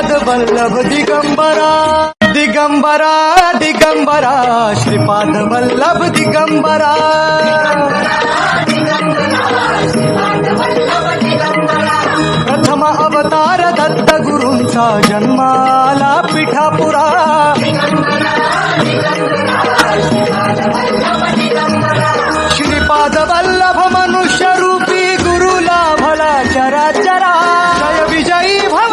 श्रीपाद वल्लभ दिगंबरा दिगंबरा दिगंबरा, श्रीपाद वल्लभ दिगंबरा। प्रथम अवतार दत्त गुरूंचा जन्माला पिठापुरा। श्रीपाद वल्लभ मनुष्य रूपी गुरुला भला चरा चरा जय विजयी भव